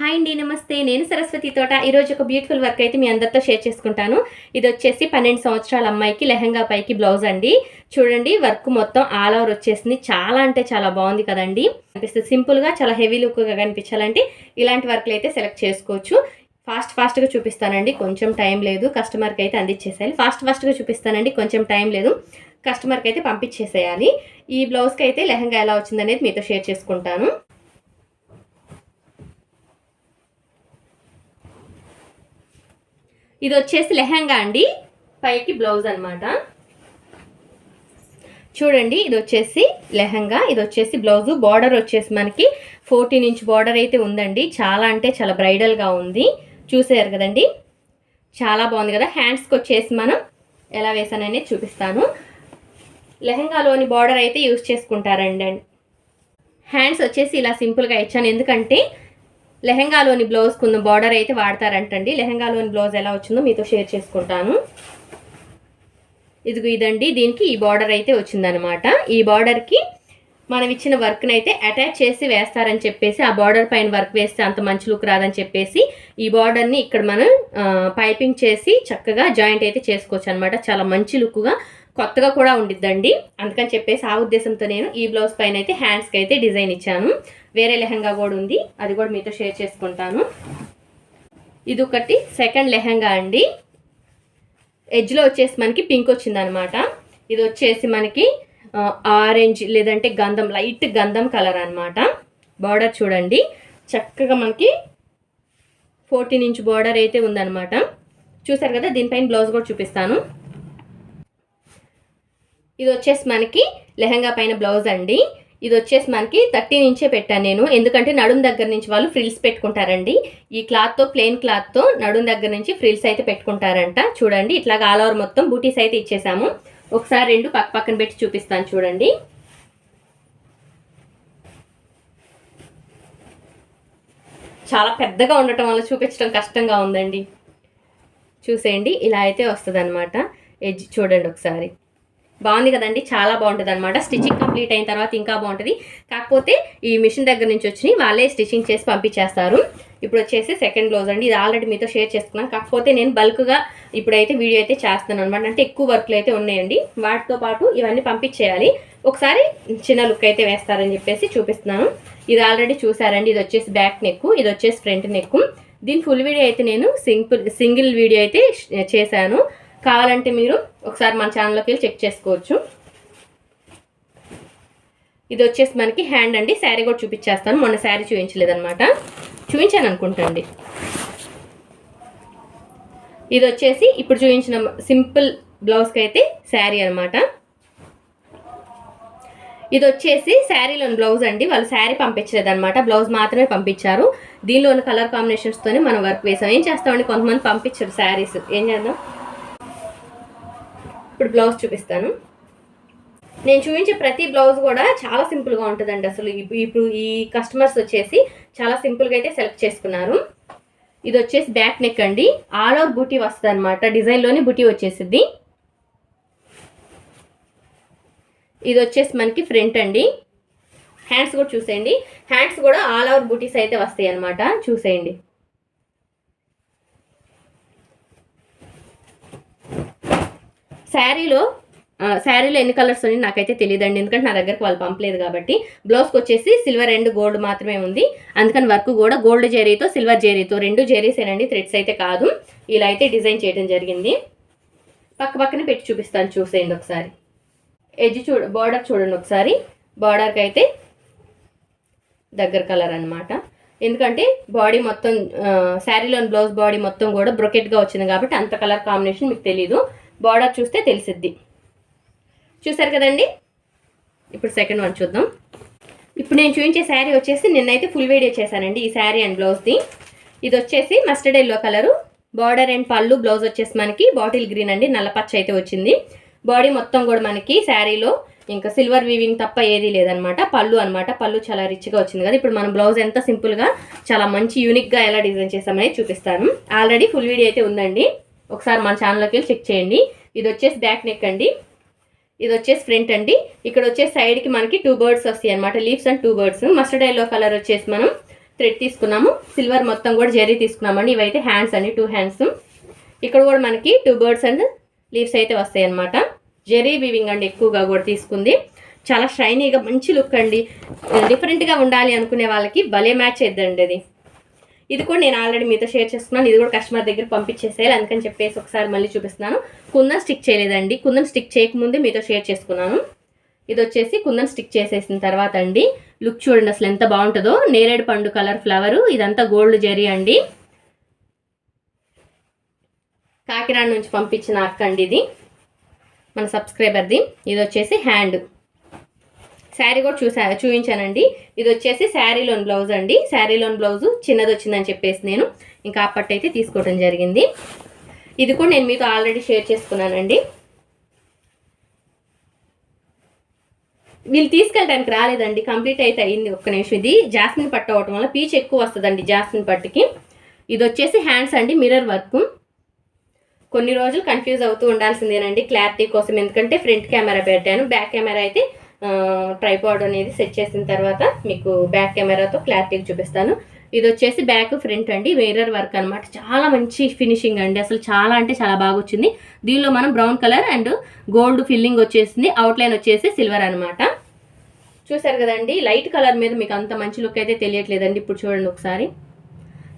Hi అండి నమస్తే. నేను సరస్వతి తోట. ఈరోజు ఒక బ్యూటిఫుల్ వర్క్ అయితే మీ అందరితో షేర్ చేసుకుంటాను. ఇది వచ్చేసి పన్నెండు సంవత్సరాల అమ్మాయికి లెహంగా పైకి బ్లౌజ్ అండి. చూడండి వర్క్ మొత్తం ఆల్ ఓవర్ వచ్చేసింది. చాలా అంటే చాలా బాగుంది కదండి. అనిపిస్తుంది. సింపుల్గా చాలా హెవీ లుక్గా కనిపించాలంటే ఇలాంటి వర్క్లు అయితే సెలెక్ట్ చేసుకోవచ్చు. ఫాస్ట్ ఫాస్ట్గా చూపిస్తానండి. కొంచెం టైం లేదు. కస్టమర్కి అయితే అందించేసేయాలి. ఫాస్ట్ ఫాస్ట్గా చూపిస్తానండి. కొంచెం టైం లేదు. కస్టమర్కి అయితే పంపించేసేయాలి. ఈ బ్లౌజ్కి అయితే లెహంగా ఎలా వచ్చిందనేది మీతో షేర్ చేసుకుంటాను. ఇది వచ్చేసి లెహంగా అండి. పైకి బ్లౌజ్ అనమాట చూడండి ఇది వచ్చేసి లెహంగా ఇది వచ్చేసి బ్లౌజు. బార్డర్ వచ్చేసి మనకి ఫోర్టీన్ ఇంచ్ బార్డర్ అయితే ఉందండి. చాలా అంటే చాలా బ్రైడల్గా ఉంది. చూసారు కదండి? చాలా బాగుంది కదా? హ్యాండ్స్కి వచ్చేసి మనం ఎలా వేసాననేది చూపిస్తాను. లెహంగాలోని బార్డర్ అయితే యూస్ చేసుకుంటారండి. హ్యాండ్స్ వచ్చేసి ఇలా సింపుల్గా ఇచ్చాను. ఎందుకంటే లెహెంగాలోని బ్లౌజ్ ఉన్న బార్డర్ అయితే వాడతారంటండి. లెహెంగాలోని బ్లౌజ్ ఎలా వచ్చిందో మీతో షేర్ చేసుకుంటాను. ఇదిగో ఇదండి దీనికి ఈ బార్డర్ అయితే వచ్చిందనమాట. ఈ బార్డర్కి మనం ఇచ్చిన వర్క్ని అయితే అటాచ్ చేసి వేస్తారని చెప్పేసి ఆ బార్డర్ పైన వర్క్ వేస్తే అంత మంచి లుక్ రాదని చెప్పేసి ఈ బార్డర్ని ఇక్కడ మనం పైపింగ్ చేసి చక్కగా జాయింట్ అయితే చేసుకోవచ్చు అనమాట చాలా మంచి లుక్గా కొత్తగా కూడా ఉండిద్దండి. అందుకని చెప్పేసి ఆ ఉద్దేశంతో నేను ఈ బ్లౌజ్ పైన అయితే హ్యాండ్స్కి అయితే డిజైన్ ఇచ్చాను. వేరే లెహంగా కూడా ఉంది. అది కూడా మీతో షేర్ చేసుకుంటాను. ఇది ఒకటి సెకండ్ లెహంగా అండి. ఎడ్జ్లో వచ్చేసి మనకి పింక్ వచ్చిందనమాట. ఇది వచ్చేసి మనకి ఆరెంజ్ లేదంటే గంధం లైట్ గంధం కలర్ అనమాట. బార్డర్ చూడండి. చక్కగా మనకి ఫోర్టీన్ ఇంచ్ బార్డర్ అయితే ఉందన్నమాట చూసారు కదా దీనిపైన బ్లౌజ్ కూడా చూపిస్తాను. ఇది వచ్చేసి మనకి లెహంగా పైన బ్లౌజ్ అండి. ఇది వచ్చేసి మనకి థర్టీ నుంచే పెట్టాను నేను. ఎందుకంటే నడుం దగ్గర నుంచి వాళ్ళు ఫ్రిల్స్ పెట్టుకుంటారండి. ఈ క్లాత్తో ప్లెయిన్ క్లాత్తో నడుం దగ్గర నుంచి ఫ్రిల్స్ అయితే పెట్టుకుంటారంట. చూడండి ఇట్లాగ ఆల్ ఓవర్ మొత్తం బూటీస్ అయితే ఇచ్చేసాము. ఒకసారి రెండు పక్క పక్కన పెట్టి చూపిస్తాను చూడండి. చాలా పెద్దగా ఉండటం వల్ల చూపించడం కష్టంగా ఉందండి. చూసేయండి ఇలా అయితే వస్తుంది అనమాట ఎడ్జ్ చూడండి ఒకసారి. బాగుంది కదండి చాలా బాగుంటుంది అనమాట స్టిచ్చింగ్ కంప్లీట్ అయిన తర్వాత ఇంకా బాగుంటుంది. కాకపోతే ఈ మిషన్ దగ్గర నుంచి వచ్చి వాళ్ళే స్టిచ్చింగ్ చేసి పంపించేస్తారు. ఇప్పుడు వచ్చేసి సెకండ్ బ్లౌజ్ అండి. ఇది ఆల్రెడీ మీతో షేర్ చేసుకున్నాను. కాకపోతే నేను బల్క్గా ఇప్పుడైతే వీడియో అయితే చేస్తాను అనమాట అంటే ఎక్కువ వర్క్లు అయితే ఉన్నాయండి. వాటితో పాటు ఇవన్నీ పంపించేయాలి. ఒకసారి చిన్న లుక్ అయితే వేస్తారని చెప్పేసి చూపిస్తున్నాను. ఇది ఆల్రెడీ చూసారండి. ఇది వచ్చేసి బ్యాక్ నెక్ ఇది వచ్చేసి ఫ్రంట్ నెక్ దీని ఫుల్ వీడియో అయితే నేను సింపుల్ సింగిల్ వీడియో అయితే చేశాను. కావాలంటే మీరు ఒకసారి మన ఛానల్లోకి వెళ్ళి చెక్ చేసుకోవచ్చు. ఇది వచ్చేసి మనకి హ్యాండ్ అండి. శారీ కూడా చూపించేస్తాను. మొన్న శారీ చూపించలేదన్నమాట చూపించాను అనుకుంటండి ఇది వచ్చేసి ఇప్పుడు చూపించిన సింపుల్ బ్లౌజ్కి అయితే శారీ అనమాట ఇది వచ్చేసి శారీలోని బ్లౌజ్ అండి. వాళ్ళు శారీ పంపించలేదు అనమాట బ్లౌజ్ మాత్రమే పంపించారు. దీనిలోని కలర్ కాంబినేషన్స్తోనే మనం వర్క్ వేసాం. ఏం చేస్తామండి? కొంతమంది పంపించారు శారీస్. ఏం చేద్దాం? ఇప్పుడు బ్లౌజ్ చూపిస్తాను. నేను చూపించే ప్రతి బ్లౌజ్ కూడా చాలా సింపుల్గా ఉంటుందండి అసలు. ఇప్పుడు ఈ కస్టమర్స్ వచ్చేసి చాలా సింపుల్గా అయితే సెలెక్ట్ చేసుకున్నారు. ఇది వచ్చేసి బ్యాక్ నెక్ అండి. ఆల్ ఓవర్ బూటీ వస్తుంది అనమాట డిజైన్లోనే బూటీ వచ్చేసిద్ది. ఇది వచ్చేసి మనకి ఫ్రంట్ అండి. హ్యాండ్స్ కూడా చూసేయండి. హ్యాండ్స్ కూడా ఆల్ ఓవర్ బూటీస్ అయితే వస్తాయి అనమాట చూసేయండి. శారీలో శారీలో ఎన్ని కలర్స్ ఉన్నాయి నాకైతే తెలియదండి ఎందుకంటే నా దగ్గరకు వాళ్ళు పంపలేదు కాబట్టి. బ్లౌజ్కి వచ్చేసి సిల్వర్ అండ్ గోల్డ్ మాత్రమే ఉంది. అందుకని వర్క్ కూడా గోల్డ్ జెరీతో సిల్వర్ జెరీతో. రెండు జెరీసేనండి థ్రెడ్స్ అయితే కాదు. ఇలా అయితే డిజైన్ చేయడం జరిగింది. పక్క పక్కనే పెట్టి చూపిస్తాను చూసేయండి ఒకసారి. ఎడ్జ్ చూడ బార్డర్ చూడండి ఒకసారి. బార్డర్కి అయితే దగ్గర కలర్ అనమాట ఎందుకంటే బాడీ మొత్తం శారీలోని బ్లౌజ్ బాడీ మొత్తం కూడా బ్రొకెట్గా వచ్చింది కాబట్టి అంత కలర్ కాంబినేషన్ మీకు తెలీదు. బార్డర్ చూస్తే తెలిసిద్ది. చూసారు కదండి? ఇప్పుడు సెకండ్ వన్ చూద్దాం. ఇప్పుడు నేను చూపించే శారీ వచ్చేసి నిన్నైతే ఫుల్ వీడియో చేశానండి ఈ శారీ అండ్ బ్లౌజ్ది ఇది వచ్చేసి mustard yellow colour border and పళ్ళు బ్లౌజ్ వచ్చేసి మనకి బాటిల్ గ్రీన్ అండి నల్లపచ్చ అయితే వచ్చింది. బాడీ మొత్తం కూడా మనకి శారీలో ఇంకా సిల్వర్ వీవింగ్ తప్ప ఏదీ లేదనమాట పళ్ళు అనమాట పళ్ళు చాలా రిచ్గా వచ్చింది కదా. ఇప్పుడు మనం బ్లౌజ్ ఎంత సింపుల్గా చాలా మంచి యూనిక్గా ఎలా డిజైన్ చేస్తామని చూపిస్తాను. ఆల్రెడీ ఫుల్ వీడియో అయితే ఉందండి. ఒకసారి మన ఛానల్లోకి వెళ్ళి చెక్ చేయండి. ఇది వచ్చేసి బ్యాక్ నెక్ అండి. ఇది వచ్చేసి ఫ్రంట్ అండి. ఇక్కడ వచ్చేసి సైడ్కి మనకి టూ బర్డ్స్ వస్తాయి అనమాట leaves and two birds mustard yellow colour వచ్చేసి మనం థ్రెడ్ తీసుకున్నాము. సిల్వర్ మొత్తం కూడా జరీ తీసుకున్నామండి. ఇవైతే హ్యాండ్స్ అండి టూ హ్యాండ్స్ ఇక్కడ కూడా మనకి టూ బర్డ్స్ అండ్ లీవ్స్ అయితే వస్తాయి అనమాట జెరీ వీవింగ్ అండి ఎక్కువగా కూడా తీసుకుంది. చాలా షైనీగా మంచి లుక్ అండి. డిఫరెంట్గా ఉండాలి అనుకునే వాళ్ళకి భలే మ్యాచ్ అయిద్దండి అది. ఇది కూడా నేను ఆల్రెడీ మీతో షేర్ చేసుకున్నాను ఇది కూడా కస్టమర్ దగ్గర పంపించేసేయాలి. అందుకని చెప్పేసి ఒకసారి మళ్ళీ చూపిస్తున్నాను. కుందన్ స్టిక్ చేయలేదండి. కుందన్ స్టిక్ చేయకముందే మీతో షేర్ చేసుకున్నాను. ఇది వచ్చేసి కుందన్ స్టిక్ చేసేసిన తర్వాత అండి. లుక్ చూడండి అసలు ఎంత బాగుంటుందో. నేరేడు పండు కలర్ ఫ్లవర్ ఇదంతా గోల్డ్ జెరీ అండి. కాకినాడ నుంచి పంపించిన అక్క అండి ఇది. మన సబ్స్క్రైబర్ది ఇది వచ్చేసి హ్యాండ్ శారీ కూడా చూసా చూపించానండి ఇది వచ్చేసి శారీలోని బ్లౌజ్ అండి. శారీలోని బ్లౌజ్ చిన్నది వచ్చిందని చెప్పేసి నేను ఇంకా ఆ పట్టు అయితే తీసుకోవడం జరిగింది. ఇది కూడా నేను మీతో ఆల్రెడీ షేర్ చేసుకున్నానండి. వీళ్ళు తీసుకెళ్ళడానికి రాలేదండి. కంప్లీట్ అయితే అయింది ఒక్క నిమిషం. ఇది జాస్మిన్ పట్టు అవటం వల్ల పీచ్ ఎక్కువ వస్తుందండి జాస్మిన్ పట్టుకి. ఇది వచ్చేసి హ్యాండ్స్ అండి మిర్రర్ వర్క్. కొన్ని రోజులు కన్ఫ్యూజ్ అవుతూ ఉండాల్సిందేనండి క్లారిటీ కోసం. ఎందుకంటే ఫ్రంట్ కెమెరా పెట్టాను బ్యాక్ కెమెరా అయితే ట్రైపాడ్ అనేది సెట్ చేసిన తర్వాత మీకు బ్యాక్ కెమెరాతో క్లారిటీగా చూపిస్తాను. ఇది వచ్చేసి బ్యాక్ ఫ్రంట్ అండి. వేరర్ వర్క్ అనమాట చాలా మంచి ఫినిషింగ్ అండి. అసలు చాలా అంటే చాలా బాగా వచ్చింది. దీనిలో మనం brown colour and gold filling వచ్చేసింది. అవుట్లైన్ వచ్చేసి సిల్వర్ అనమాట చూసారు కదండి? లైట్ కలర్ మీద మీకు అంత మంచి లుక్ అయితే తెలియట్లేదండి. ఇప్పుడు చూడండి ఒకసారి.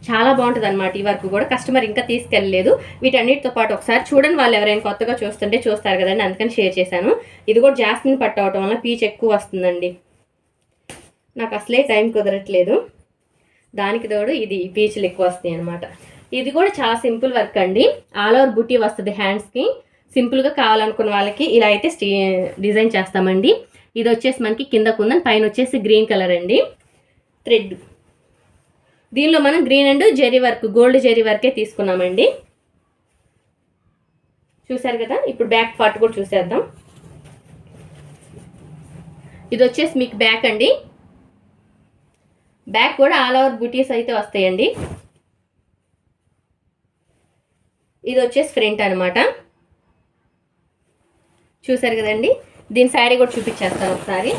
చాలా బాగుంటుంది అనమాట ఈ వర్క్ కూడా. కస్టమర్ ఇంకా తీసుకెళ్ళలేదు. వీటన్నిటితో పాటు ఒకసారి చూడండి వాళ్ళు ఎవరైనా కొత్తగా చూస్తుంటే చూస్తారు కదండి అందుకని షేర్ చేశాను. ఇది కూడా జాస్మిన్ పట్టు అవటం వల్ల పీచ్ ఎక్కువ వస్తుందండి. నాకు అసలే టైం కుదరట్లేదు. దానికి తోడు ఇది పీచులు ఎక్కువ వస్తాయి అనమాట ఇది కూడా చాలా సింపుల్ వర్క్ అండి. ఆల్ ఓవర్ బుటీ వస్తుంది హ్యాండ్స్కి సింపుల్గా కావాలనుకున్న వాళ్ళకి ఇలా అయితే స్టీ డిజైన్ చేస్తామండి. ఇది వచ్చేసి మనకి కింద కుందని పైన వచ్చేసి గ్రీన్ కలర్ అండి. థ్రెడ్. దీనిలో మనం green and zari work gold zari వర్కే తీసుకున్నామండి. చూసారు కదా? ఇప్పుడు బ్యాక్ పార్ట్ కూడా చూసేద్దాం. ఇది వచ్చేసి మీకు బ్యాక్ అండి. బ్యాక్ కూడా ఆల్ ఓవర్ బూటీస్ అయితే వస్తాయండి. ఇది వచ్చేసి ఫ్రంట్ అనమాట చూసారు కదండి? దీని శారీ కూడా చూపించేస్తాను ఒకసారి.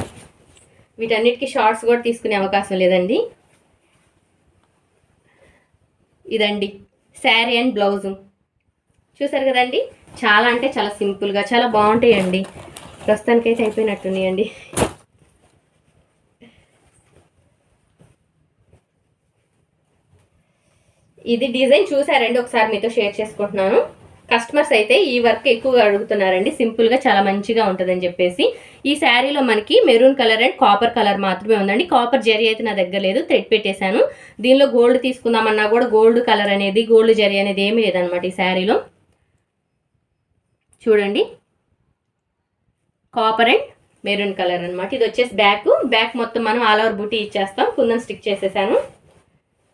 వీటన్నిటికీ షార్ట్స్ కూడా తీసుకునే అవకాశం లేదండి. ఇదండి శారీ అండ్ బ్లౌజు. చూసారు కదండి? చాలా అంటే చాలా సింపుల్గా చాలా బాగుంటాయండి. ప్రస్తుతానికైతే అయిపోయినట్టున్నాయండి. ఇది డిజైన్ చూసారండి? ఒకసారి మీతో షేర్ చేసుకుంటున్నాను. కస్టమర్స్ అయితే ఈ వర్క్ ఎక్కువగా అడుగుతున్నారండి. సింపుల్గా చాలా మంచిగా ఉంటుందని చెప్పేసి. ఈ శారీలో మనకి maroon colour and copper colour మాత్రమే ఉందండి. కాపర్ జరీ అయితే నా దగ్గర లేదు. థ్రెడ్ పెట్టేశాను. దీనిలో గోల్డ్ తీసుకుందామన్నా కూడా గోల్డ్ కలర్ అనేది గోల్డ్ జరీ అనేది ఏమీ లేదనమాట ఈ శారీలో. చూడండి. కాపర్ అండ్ మెరూన్ కలర్ అనమాట ఇది వచ్చేసి బ్యాక్ బ్యాక్ మొత్తం మనం ఆల్ ఓవర్ బూటీ ఇచ్చేస్తాం. కుందన్ స్టిక్ చేసేసాను.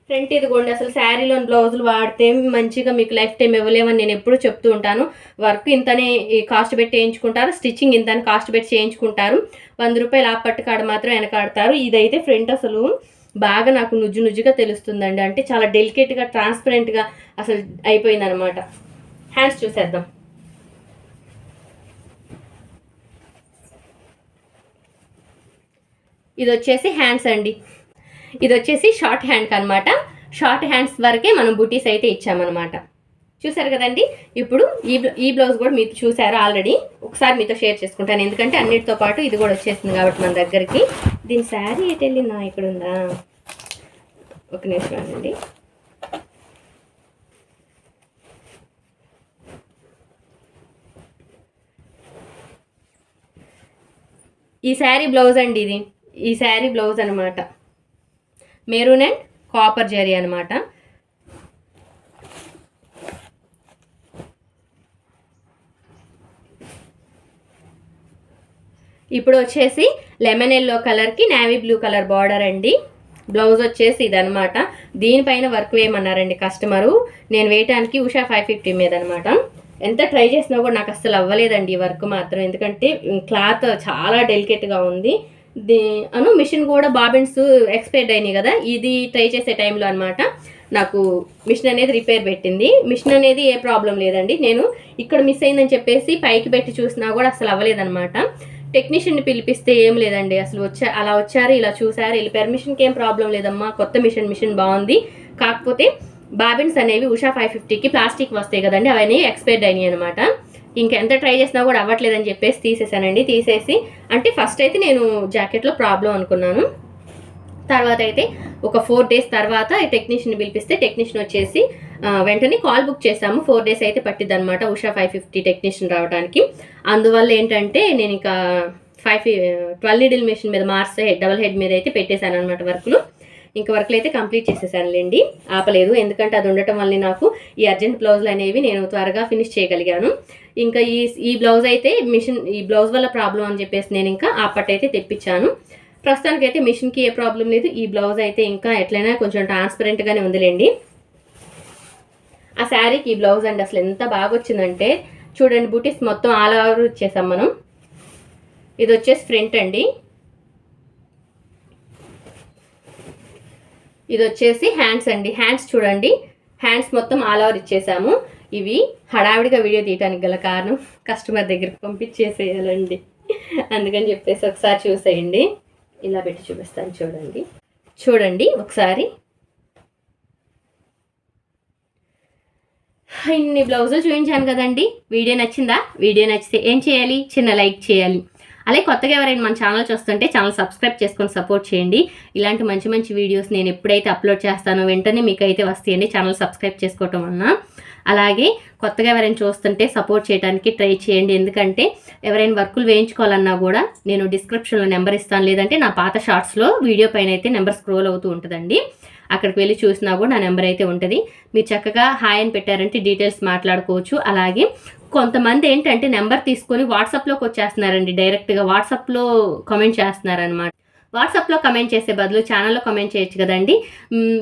ఫ్రంట్ ఇదిగోండి అసలు శారీలో బ్లౌజులు వాడితే మంచిగా మీకు లైఫ్ టైం ఇవ్వలేమని నేను ఎప్పుడూ చెప్తూ ఉంటాను. వర్క్ ఇంతనే కాస్ట్ పెట్టి చేయించుకుంటారు స్టిచ్చింగ్ ఇంతని కాస్ట్ పెట్టి చేయించుకుంటారు. వంద రూపాయలు ఆ పట్టుకాడ మాత్రం వెనకాడతారు. ఇదైతే ఫ్రంట్ అసలు బాగా నాకు నుజ్జు నుజ్జుగా తెలుస్తుందండి. అంటే చాలా డెలికేట్గా ట్రాన్స్పరెంట్గా అసలు అయిపోయింది అనమాట హ్యాండ్స్ చూసేద్దాం. ఇది వచ్చేసి హ్యాండ్స్ అండి. ఇది వచ్చేసి షార్ట్ హ్యాండ్కి అనమాట షార్ట్ హ్యాండ్స్ వరకే మనం బుటీస్ అయితే ఇచ్చామన్నమాట. చూసారు కదండి? ఇప్పుడు ఈ ఈ బ్లౌజ్ కూడా మీరు చూసారు ఆల్రెడీ? ఒకసారి మీతో షేర్ చేసుకుంటాను. ఎందుకంటే అన్నిటితో పాటు ఇది కూడా వచ్చేసింది కాబట్టి మన దగ్గరికి. దీని శారీ ఎటు వెళ్ళిందా ఇక్కడ ఉందా? ఒక నిమిషం అండి ఈ శారీ బ్లౌజ్ అండి ఇది. ఈ శారీ బ్లౌజ్ అనమాట మెరూన్ అండ్ కాపర్ జరీ అనమాట ఇప్పుడు వచ్చేసి లెమన్ ఎల్లో కలర్కి నావీ బ్లూ కలర్ బార్డర్ అండి. బ్లౌజ్ వచ్చేసి ఇదనమాట దీనిపైన వర్క్ వేయమన్నారండి కస్టమరు. నేను వేయటానికి ఉషా ఫైవ్ ఫిఫ్టీ మీద అనమాట ఎంత ట్రై చేసినా కూడా నాకు అస్సలు అవ్వలేదండి ఈ వర్క్ మాత్రం. ఎందుకంటే క్లాత్ చాలా డెలికేట్గా ఉంది. దే అను మిషన్ కూడా బాబిన్స్ ఎక్స్పైర్డ్ అయినాయి కదా ఇది ట్రై చేసే టైంలో అనమాట నాకు మిషన్ అనేది రిపేర్ పెట్టింది. మిషన్ అనేది ఏ ప్రాబ్లం లేదండి. నేను ఇక్కడ మిస్ అయిందని చెప్పేసి పైకి పెట్టి చూసినా కూడా అసలు అవ్వలేదన్నమాట. టెక్నీషియన్ని పిలిపిస్తే ఏం లేదండి. అసలు వచ్చా అలా వచ్చారు ఇలా చూసారు వీళ్ళు పెర్మిషన్కి ఏం ప్రాబ్లం లేదమ్మా. కొత్త మిషన్ మిషన్ బాగుంది. కాకపోతే బాబిన్స్ అనేవి ఉషా ఫైవ్ ఫిఫ్టీకి ప్లాస్టిక్ వస్తాయి కదండి. అవన్నీ ఎక్స్పైర్డ్ అయినాయి అనమాట ఇంకా ఎంత ట్రై చేసినా కూడా అవ్వట్లేదని చెప్పేసి తీసేసానండి. తీసేసి అంటే ఫస్ట్ అయితే నేను జాకెట్లో ప్రాబ్లం అనుకున్నాను. తర్వాత అయితే ఒక ఫోర్ డేస్ తర్వాత టెక్నీషియన్ పిలిపిస్తే టెక్నీషియన్ వచ్చేసి వెంటనే కాల్ బుక్ చేసాము ఫోర్ డేస్ అయితే పట్టిద్ది అనమాట ఉషా ఫైవ్ ఫిఫ్టీ టెక్నీషియన్ రావడానికి. అందువల్ల ఏంటంటే నేను ఇంకా ఫైవ్ ట్వెల్వ్ నీడిల్ మెషిన్ మీద మార్స్ హెడ్ డబల్ హెడ్ మీద అయితే పెట్టేశాను అనమాట వర్క్లు ఇంకా వర్క్లు అయితే కంప్లీట్ చేసేసానులేండి. ఆపలేదు. ఎందుకంటే అది ఉండటం వల్ల నాకు ఈ అర్జెంట్ బ్లౌజులు అనేవి నేను త్వరగా ఫినిష్ చేయగలిగాను. ఇంకా ఈ ఈ బ్లౌజ్ అయితే మిషన్ ఈ బ్లౌజ్ వల్ల ప్రాబ్లం అని చెప్పేసి నేను ఇంకా ఆ పట్టు అయితే తెప్పించాను. ప్రస్తుతానికైతే మిషన్కి ఏ ప్రాబ్లం లేదు. ఈ బ్లౌజ్ అయితే ఇంకా ఎట్లయినా కొంచెం ట్రాన్స్పరెంట్గానే ఉందిలేండి. ఆ శారీకి ఈ బ్లౌజ్ అండి అసలు ఎంత బాగా వచ్చిందంటే చూడండి బూటీస్ మొత్తం ఆల్ ఓవర్ ఇచ్చేసాం మనం. ఇది వచ్చేసి ఫ్రంట్ అండి. ఇది వచ్చేసి హ్యాండ్స్ అండి. హ్యాండ్స్ చూడండి. హ్యాండ్స్ మొత్తం ఆల్ ఓవర్ ఇచ్చేసాము. ఇవి హడావిడిగా వీడియో తీయడానికి గల కారణం కస్టమర్ దగ్గరికి పంపించేసేయాలండి. అందుకని చెప్పేసి ఒకసారి చూసేయండి. ఇలా పెట్టి చూపిస్తాను చూడండి. చూడండి ఒకసారి. ఇన్ని బ్లౌజులు చూపించాను కదండి. వీడియో నచ్చిందా? వీడియో నచ్చితే ఏం చేయాలి? చిన్న లైక్ చేయాలి. అలాగే కొత్తగా ఎవరైనా మన ఛానల్ చూస్తుంటే ఛానల్ సబ్స్క్రైబ్ చేసుకొని సపోర్ట్ చేయండి. ఇలాంటి మంచి మంచి వీడియోస్ నేను ఎప్పుడైతే అప్లోడ్ చేస్తానో వెంటనే మీకైతే వస్తాయండి ఛానల్ సబ్స్క్రైబ్ చేసుకోవటం వలన. అలాగే కొత్తగా ఎవరైనా చూస్తుంటే సపోర్ట్ చేయడానికి ట్రై చేయండి. ఎందుకంటే ఎవరైనా వర్కులు వేయించుకోవాలన్నా కూడా నేను డిస్క్రిప్షన్లో నెంబర్ ఇస్తాను. లేదంటే నా పాత షార్ట్స్లో వీడియో పైన అయితే నెంబర్ స్క్రోల్ అవుతూ ఉంటుందండి. అక్కడికి వెళ్ళి చూసినా కూడా నా నెంబర్ అయితే ఉంటుంది. మీరు చక్కగా హాయ్ అని పెట్టారంటే డీటెయిల్స్ మాట్లాడుకోవచ్చు. అలాగే కొంతమంది ఏంటంటే నెంబర్ తీసుకొని వాట్సాప్లోకి వచ్చేస్తున్నారండి. డైరెక్ట్గా వాట్సాప్లో కామెంట్ చేస్తున్నారనమాట వాట్సాప్లో కమెంట్ చేసే బదులు ఛానల్లో కమెంట్ చేయొచ్చు కదండి.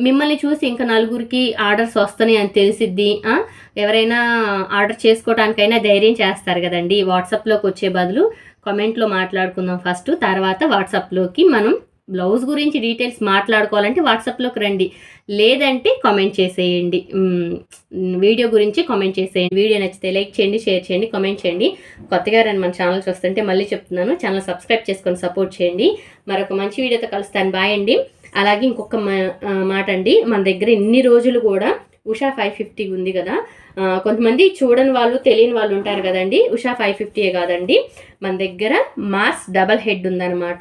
మిమ్మల్ని చూసి ఇంకా నలుగురికి ఆర్డర్స్ వస్తున్నాయి అని తెలిసిద్ది. ఎవరైనా ఆర్డర్ చేసుకోవడానికైనా ధైర్యం చేస్తారు కదండి. వాట్సాప్లోకి వచ్చే బదులు కమెంట్లో మాట్లాడుకుందాం ఫస్ట్. తర్వాత వాట్సాప్లోకి మనం బ్లౌజ్ గురించి డీటెయిల్స్ మాట్లాడుకోవాలంటే వాట్సాప్లోకి రండి. లేదంటే కామెంట్ చేసేయండి. వీడియో గురించి కామెంట్ చేసేయండి. వీడియో నచ్చితే లైక్ చేయండి షేర్ చేయండి కామెంట్ చేయండి. కొత్తగా రండి మన ఛానల్ చూస్తుంటే మళ్ళీ చెప్తున్నాను. ఛానల్ సబ్స్క్రైబ్ చేసుకొని సపోర్ట్ చేయండి. మరొక మంచి వీడియోతో కలుస్తాను. బాయ్ అండి. అలాగే ఇంకొక మా- మాట అండి. మన దగ్గర ఇన్ని రోజులు కూడా ఉషా ఫైవ్ ఫిఫ్టీ ఉంది కదా. కొంతమంది చూడని వాళ్ళు తెలియని వాళ్ళు ఉంటారు కదండి. ఉషా ఫైవ్ ఫిఫ్టీయే కాదండి. మన దగ్గర మాస్ డబల్ హెడ్ ఉందన్నమాట.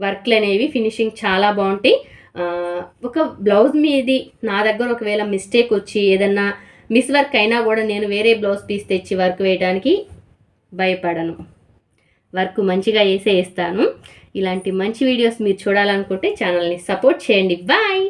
వర్క్లు అనేవి ఫినిషింగ్ చాలా బాగుంటాయి. ఒక బ్లౌజ్ మీది నా దగ్గర ఒకవేళ మిస్టేక్ వచ్చి ఏదన్నా మిస్ వర్క్ అయినా కూడా నేను వేరే బ్లౌజ్ పీస్ తెచ్చి వర్క్ వేయడానికి భయపడను. వర్క్ మంచిగా వేసే వేస్తాను. ఇలాంటి మంచి వీడియోస్ మీరు చూడాలనుకుంటే ఛానల్ని సపోర్ట్ చేయండి. బాయ్!